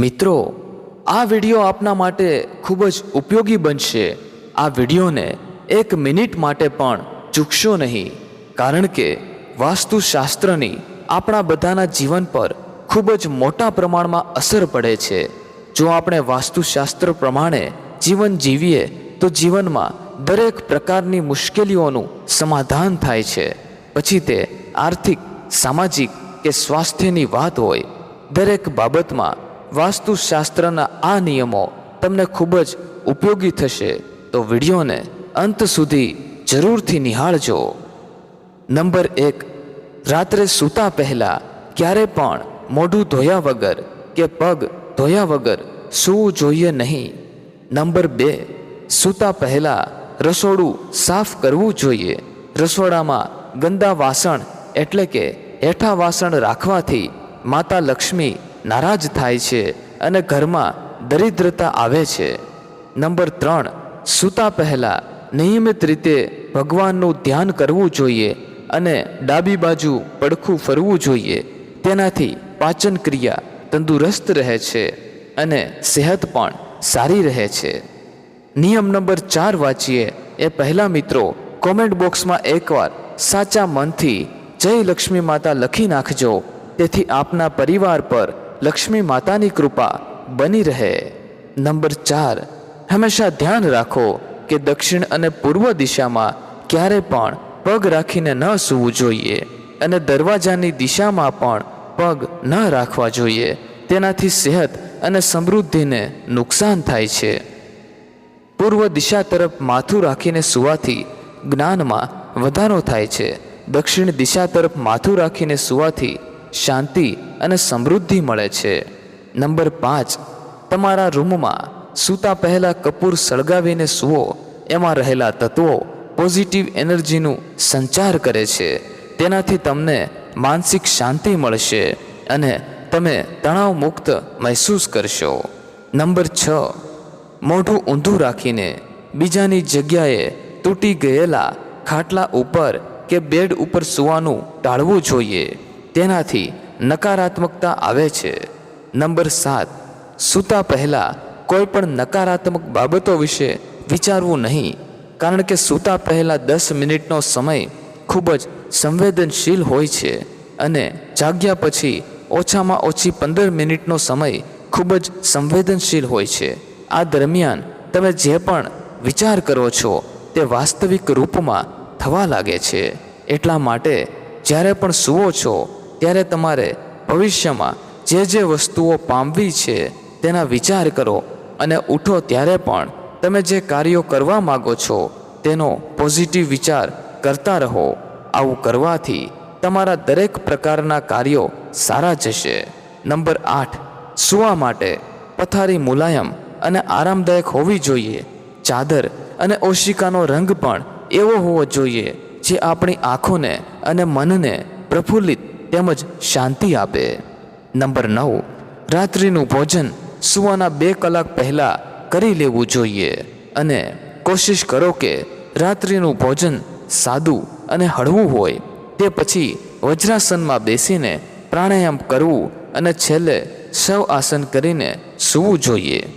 મિત્રો, આ વીડિયો આપના માટે ખૂબ જ ઉપયોગી બનશે. આ વિડીયોને એક મિનિટ માટે પણ ચૂકશો નહીં, કારણ કે વાસ્તુશાસ્ત્રની આપણા બધાના જીવન પર ખૂબ જ મોટા પ્રમાણમાં અસર પડે છે. જો આપણે વાસ્તુશાસ્ત્ર પ્રમાણે જીવન જીવીએ, તો જીવનમાં દરેક પ્રકારની મુશ્કેલીઓનું સમાધાન થાય છે. પછી તે આર્થિક, સામાજિક કે સ્વાસ્થ્યની વાત હોય. દરેક બાબતમાં વાસ્તુશાસ્ત્રના આ નિયમો તમને ખૂબ જ ઉપયોગી થશે. તો વિડીયોને અંત સુધી જરૂરથી નિહાળજો. નંબર એક, રાત્રે સૂતા પહેલાં ક્યારે પણ મોઢું ધોયા વગર કે પગ ધોયા વગર સૂવું જોઈએ નહીં. નંબર બે, સૂતા પહેલાં રસોડું સાફ કરવું જોઈએ. રસોડામાં ગંદા વાસણ એટલે કે હેઠા વાસણ રાખવાથી માતા લક્ષ્મી નારાજ થાય છે અને ઘરમાં દરિદ્રતા આવે છે. નંબર ત્રણ, સૂતા પહેલાં નિયમિત રીતે ભગવાનનું ધ્યાન કરવું જોઈએ અને ડાબી બાજુ પડખું ફરવું જોઈએ. તેનાથી પાચન ક્રિયા તંદુરસ્ત રહે છે અને સેહત પણ સારી રહે છે. નિયમ નંબર ચાર વાંચીએ એ પહેલા મિત્રો, કોમેન્ટ બોક્સમાં એકવાર સાચા મનથી જય લક્ષ્મી માતા લખી નાખજો. તેથી આપના પરિવાર પર લક્ષ્મી માતાની કૃપા બની રહે. નંબર ચાર, હંમેશા ધ્યાન રાખો કે દક્ષિણ અને પૂર્વ દિશામાં ક્યારે પણ પગ રાખીને ન સૂવું જોઈએ અને દરવાજાની દિશામાં પણ પગ ન રાખવા જોઈએ. તેનાથી સેહત અને સમૃદ્ધિને નુકસાન થાય છે. પૂર્વ દિશા તરફ માથું રાખીને સૂવાથી જ્ઞાનમાં વધારો થાય છે. દક્ષિણ દિશા તરફ માથું રાખીને સૂવાથી શાંતિ અને સમૃદ્ધિ મળે છે. નંબર પાંચ, તમારા રૂમમાં સૂતા પહેલાં કપૂર સળગાવીને સૂવો. એમાં રહેલા તત્વો પોઝિટિવ એનર્જીનું સંચાર કરે છે. તેનાથી તમને માનસિક શાંતિ મળશે અને તમે તણાવ મુક્ત મહેસૂસ કરશો. નંબર છ, મોઢું ઊંધું રાખીને બીજાની જગ્યાએ તૂટી ગયેલા ખાટલા ઉપર કે બેડ ઉપર સૂવાનું ટાળવું જોઈએ. તેનાથી નકારાત્મકતા આવે છે. નંબર સાત, સૂતા પહેલાં કોઈ પણ નકારાત્મક બાબતો વિશે વિચારવું નહીં, કારણ કે સૂતા પહેલાં દસ મિનિટનો સમય ખૂબ જ સંવેદનશીલ હોય છે અને જાગ્યા પછી ઓછામાં ઓછી પંદર મિનિટનો સમય ખૂબ જ સંવેદનશીલ હોય છે. આ દરમિયાન તમે જે પણ વિચાર કરો છો તે વાસ્તવિક રૂપમાં થવા લાગે છે. એટલા માટે જ્યારે પણ સૂવો છો ત્યારે તમારે ભવિષ્યમાં જે જે વસ્તુઓ પામવી છે તેના વિચાર કરો અને ઉઠો ત્યારે પણ તમે જે કાર્યો કરવા માગો છો તેનો પોઝિટિવ વિચાર કરતા રહો. આવું કરવાથી તમારા દરેક પ્રકારના કાર્યો સારા જશે. નંબર આઠ, સૂવા માટે પથારી મુલાયમ અને આરામદાયક હોવી જોઈએ. ચાદર અને ઓશિકાનો રંગ પણ એવો હોવો જોઈએ જે આપણી આંખોને અને મનને પ્રફુલ્લિત તેમજ શાંતિ આપે. નંબર નવ, રાત્રિનું ભોજન સૂવાના બે કલાક પહેલાં કરી લેવું જોઈએ અને કોશિશ કરો કે રાત્રિનું ભોજન સાદું અને હળવું હોય. તે પછી વજ્રાસનમાં બેસીને પ્રાણાયામ કરવું અને છેલ્લે શવ આસન કરીને સૂવું જોઈએ.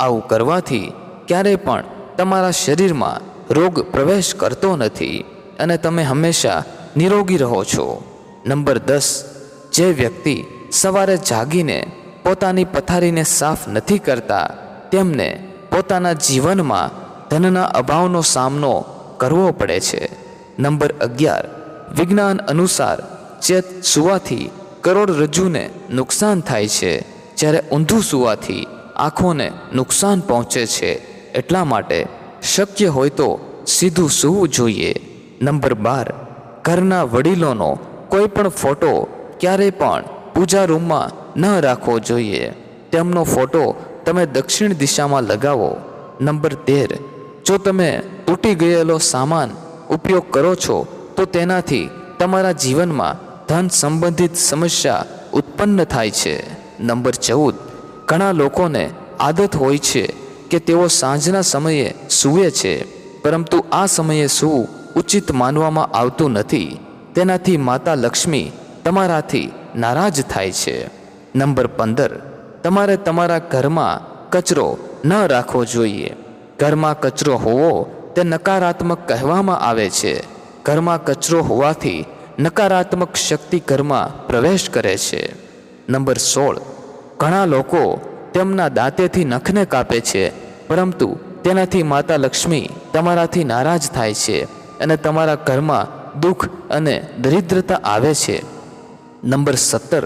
આવું કરવાથી ક્યારેય પણ તમારા શરીરમાં રોગ પ્રવેશ કરતો નથી અને તમે હંમેશા નિરોગી રહો છો. નંબર દસ, જે વ્યક્તિ સવારે જાગીને પોતાની પથારીને સાફ નથી કરતા, તેમને પોતાના જીવનમાં ધનના અભાવનો સામનો કરવો પડે છે. નંબર અગિયાર, વિજ્ઞાન અનુસાર ચેત સુવાથી કરોડરજ્જુને નુકસાન થાય છે. જ્યારે ઊંધું સુવાથી આંખોને નુકસાન પહોંચે છે, એટલા માટે શક્ય હોય તો સીધું સૂવું જોઈએ. નંબર બાર, ઘરના વડીલોનો કોઈ પણ ફોટો ક્યારેય પણ પૂજા રૂમમાં ન રાખવો જોઈએ. તેમનો ફોટો તમે દક્ષિણ દિશામાં લગાવો. નંબર તેર, જો તમે તૂટી ગયેલો સામાન ઉપયોગ કરો છો, તો તેનાથી તમારા જીવનમાં ધન સંબંધિત સમસ્યા ઉત્પન્ન થાય છે. નંબર ચૌદ, ઘણા લોકોને આદત હોય છે કે તેઓ સાંજના સમયે સૂવે છે, પરંતુ આ સમયે સૂવું ઉચિત માનવામાં આવતું નથી. તેનાથી માતા લક્ષ્મી તમારાથી નારાજ થાય છે. નંબર પંદર, તમારે તમારા ઘરમાં કચરો ન રાખવો જોઈએ. ઘરમાં કચરો હોવો તે નકારાત્મક કહેવામાં આવે છે. ઘરમાં કચરો હોવાથી નકારાત્મક શક્તિ ઘરમાં પ્રવેશ કરે છે. નંબર સોળ, ઘણા લોકો તેમના દાંતેથી નખને કાપે છે, પરંતુ તેનાથી માતા લક્ષ્મી તમારાથી નારાજ થાય છે અને તમારા ઘરમાં દુઃખ અને દરિદ્રતા આવે છે. નંબર સત્તર,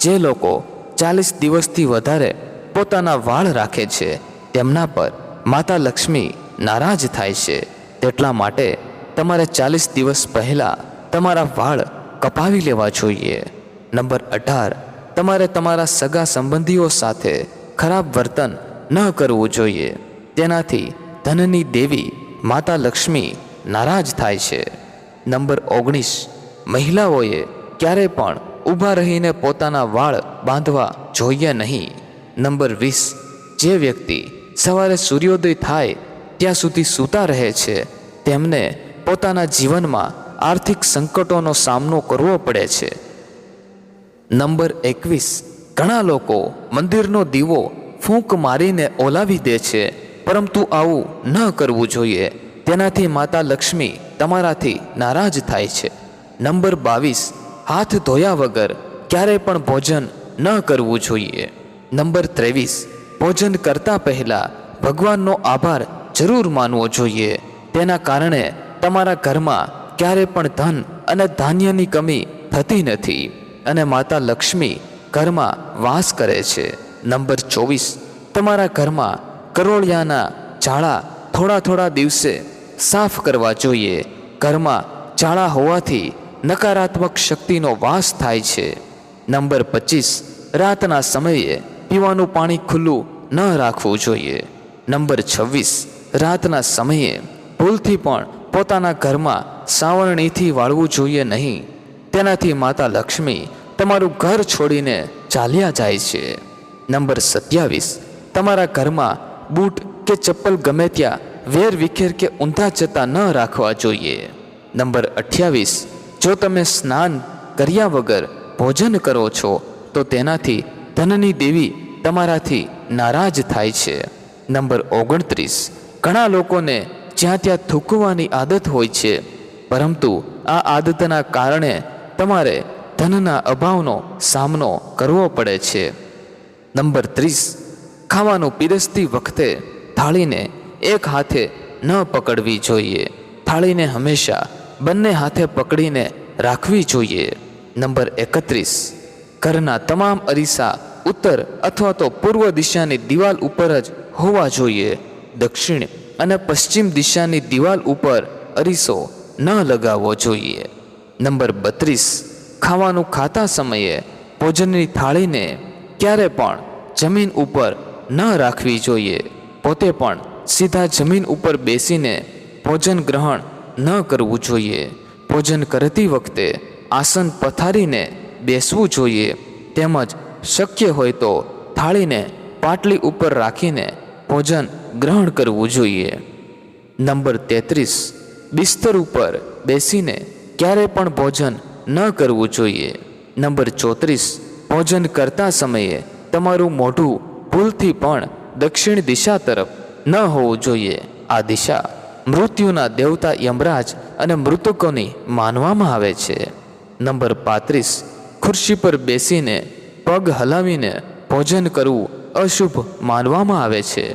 જે લોકો ચાલીસ દિવસથી વધારે પોતાના વાળ રાખે છે, તેમના પર માતા લક્ષ્મી નારાજ થાય છે. તેટલા માટે તમારે ચાલીસ દિવસ પહેલાં તમારા વાળ કપાવી લેવા જોઈએ. નંબર અઢાર, તમારે તમારા સગા સંબંધીઓ સાથે ખરાબ વર્તન ન કરવું જોઈએ. તેનાથી ધનની દેવી માતા લક્ષ્મી નારાજ થાય છે. નંબર ઓગણીસ. મહિલાઓએ ક્યારે પણ ઊભા રહીને પોતાના વાળ બાંધવા જોઈએ નહીં. નંબર વીસ. જે વ્યક્તિ સવારે સૂર્યોદય થાય ત્યાં સુધી સૂતા રહે છે, તેમને પોતાના જીવનમાં આર્થિક સંકટોનો સામનો કરવો પડે છે. નંબર એકવીસ. ઘણા લોકો મંદિરનો દીવો ફૂંક મારીને ઓલાવી દે છે, પરંતુ આવું ન કરવું જોઈએ. તેનાથી માતા લક્ષ્મી તમારાથી નારાજ થાય છે. નંબર બાવીસ, હાથ ધોયા વગર ક્યારેય પણ ભોજન ન કરવું જોઈએ. નંબર ત્રેવીસ, ભોજન કરતા પહેલાં ભગવાનનો આભાર જરૂર માનવો જોઈએ. તેના કારણે તમારા ઘરમાં ક્યારે પણ ધન અને ધાન્યની કમી થતી નથી અને માતા લક્ષ્મી ઘરમાં વાસ કરે છે. નંબર ચોવીસ, તમારા ઘરમાં કરોળિયાના ઝાડા થોડા થોડા દિવસે સાફ કરવા જોઈએ. ઘરમાં જાળા હોવાથી નકારાત્મક શક્તિનો વાસ થાય છે. નંબર પચીસ, રાતના સમયે પીવાનું પાણી ખુલ્લું ન રાખવું જોઈએ. નંબર છવ્વીસ, રાતના સમયે ભૂલથી પણ પોતાના ઘરમાં સાવરણીથી વાળવું જોઈએ નહીં. તેનાથી માતા લક્ષ્મી તમારું ઘર છોડીને ચાલ્યા જાય છે. નંબર સત્યાવીસ, તમારા ઘરમાં બૂટ કે ચપ્પલ ગમે ત્યાં વેર વિખેર કે ઊંધા જતા ન રાખવા જોઈએ. નંબર અઠ્યાવીસ, જો તમે સ્નાન કર્યા વગર ભોજન કરો છો, તો તેનાથી ધનની દેવી તમારાથી નારાજ થાય છે. નંબર ઓગણત્રીસ, ઘણા લોકોને જ્યાં ત્યાં થૂકવાની આદત હોય છે, પરંતુ આ આદતના કારણે તમારે ધનના અભાવનો સામનો કરવો પડે છે. નંબર ત્રીસ, ખાવાનું પીરસતી વખતે થાળીને એક હાથે ન પકડવી જોઈએ. થાળીને હંમેશા બંને હાથે પકડીને રાખવી જોઈએ. નંબર એકત્રીસ. ઘરના તમામ અરીસા ઉત્તર અથવા તો પૂર્વ દિશાની દિવાલ ઉપર જ હોવા જોઈએ. દક્ષિણ અને પશ્ચિમ દિશાની દિવાલ ઉપર અરીસો ન લગાવવો જોઈએ. નંબર બત્રીસ. ખાવાનું ખાતા સમયે ભોજનની થાળીને ક્યારે પણ જમીન ઉપર ન રાખવી જોઈએ. પોતે પણ સીધા જમીન ઉપર બેસીને ભોજન ગ્રહણ ન કરવું જોઈએ. ભોજન કરતી વખતે આસન પથારીને બેસવું જોઈએ. તેમજ શક્ય હોય તો થાળીને પાટલી ઉપર રાખીને ભોજન ગ્રહણ કરવું જોઈએ. નંબર તેત્રીસ. બિસ્તર ઉપર બેસીને ક્યારે પણ ભોજન ન કરવું જોઈએ. નંબર ચોત્રીસ. ભોજન કરતા સમયે તમારું મોઢું ભૂલથી પણ દક્ષિણ દિશા તરફ ન હોવું જોઈએ. આ દિશા મૃત્યુના દેવતા યમરાજ અને મૃતકોની માનવામાં આવે છે. નંબર પાંત્રીસ, ખુરશી પર બેસીને પગ હલાવીને ભોજન કરવું અશુભ માનવામાં આવે છે.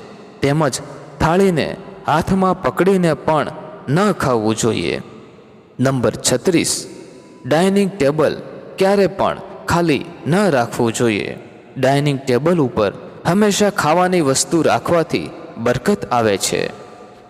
તેમજ થાળીને હાથમાં પકડીને પણ ન ખાવું જોઈએ. નંબર છત્રીસ, ડાઇનિંગ ટેબલ ક્યારે પણ ખાલી ન રાખવું જોઈએ. ડાઇનિંગ ટેબલ ઉપર હંમેશા ખાવાની વસ્તુ રાખવાથી બરકત આવે છે.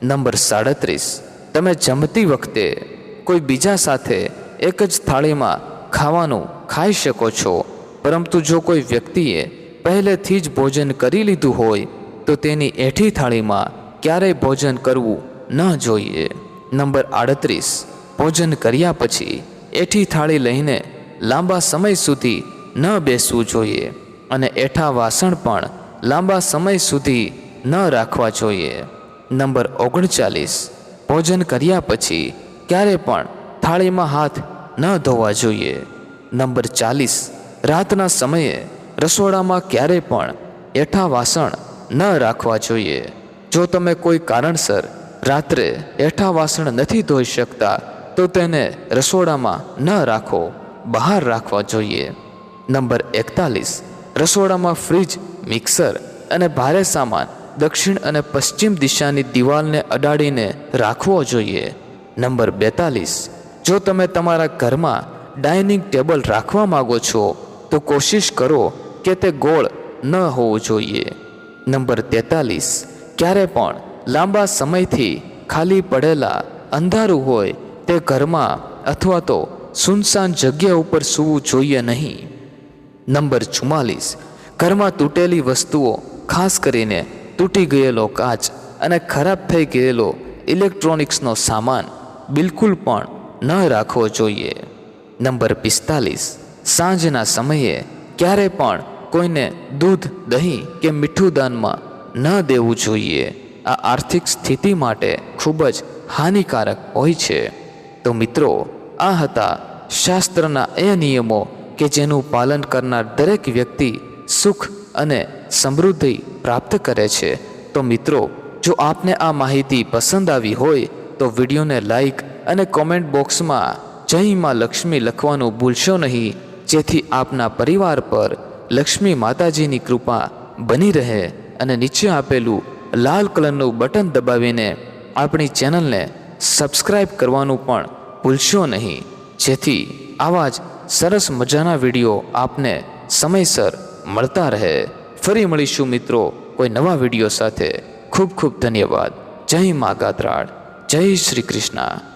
નંબર સાડત્રીસ. તમે જમતી વખતે કોઈ બીજા સાથે એક જ થાળીમાં ખાવાનું ખાઈ શકો છો. પરંતુ જો કોઈ વ્યક્તિએ પહેલેથી જ ભોજન કરી લીધું હોય, તો તેની એઠી થાળીમાં ક્યારેય ભોજન કરવું ન જોઈએ. નંબર આડત્રીસ. ભોજન કર્યા પછી એઠી થાળી લઈને લાંબા સમય સુધી ન બેસવું જોઈએ. અને એઠા વાસણ પણ લાંબા સમય સુધી ન રાખવા જોઈએ. નંબર ઓગણચાલીસ. ભોજન કર્યા પછી ક્યારે પણ થાળીમાં હાથ ન ધોવા જોઈએ. નંબર ચાલીસ. રાતના સમયે રસોડામાં ક્યારે પણ એઠા વાસણ ન રાખવા જોઈએ. જો તમે કોઈ કારણસર રાત્રે એઠા વાસણ નથી ધોઈ શકતા, તો તેને રસોડામાં ન રાખો. બહાર રાખવા જોઈએ. નંબર એકતાલીસ. રસોડામાં ફ્રીજ, મિક્સર અને ભારે સામાન દક્ષિણ અને પશ્ચિમ દિશાની દિવાલને અડાડીને રાખવો જોઈએ. નંબર બેતાલીસ. જો તમે તમારા ઘરમાં ડાઇનિંગ ટેબલ રાખવા માગો છો, તો કોશિશ કરો કે તે ગોળ ન હોવું જોઈએ. નંબર તેતાલીસ. ક્યારે પણ લાંબા સમયથી ખાલી પડેલા અંધારું હોય, તે ઘરમાં અથવા તો સુનસાન જગ્યા ઉપર સૂવું જોઈએ નહીં. નંબર ચુમ્માલીસ. ઘરમાં તૂટેલી વસ્તુઓ, ખાસ કરીને તૂટી ગયેલો કાચ અને ખરાબ થઈ ગયેલો ઇલેક્ટ્રોનિક્સનો સામાન બિલકુલ પણ ન રાખવો જોઈએ. નંબર પિસ્તાલીસ. સાંજના સમયે ક્યારે પણ કોઈને દૂધ, દહીં કે મીઠું દાનમાં ન દેવું જોઈએ. આ આર્થિક સ્થિતિ માટે ખૂબ જ હાનિકારક હોય છે. તો મિત્રો, આ હતા શાસ્ત્રના એ નિયમો કે જેનું પાલન કરનાર દરેક વ્યક્તિ સુખ અને સમૃદ્ધિ પ્રાપ્ત કરે છે. તો મિત્રો, જો આપને આ માહિતી પસંદ આવી હોય, તો વિડીયોને લાઈક અને કોમેન્ટ બોક્સમાં જય માં લક્ષ્મી લખવાનું ભૂલશો નહીં, જેથી આપના પરિવાર પર લક્ષ્મી માતાજીની કૃપા બની રહે અને નીચે આપેલું લાલ કલરનું બટન દબાવીને આપણી ચેનલને સબસ્ક્રાઈબ કરવાનું પણ ભૂલશો નહીં, જેથી આવા જ સરસ મજાના વીડિયો આપને સમયસર મળતા રહે. ફરી મળીશું મિત્રો કોઈ નવા વીડિયો સાથે. ખૂબ ખૂબ ધન્યવાદ. જય મા ગાત્રાળ. જય શ્રી કૃષ્ણ.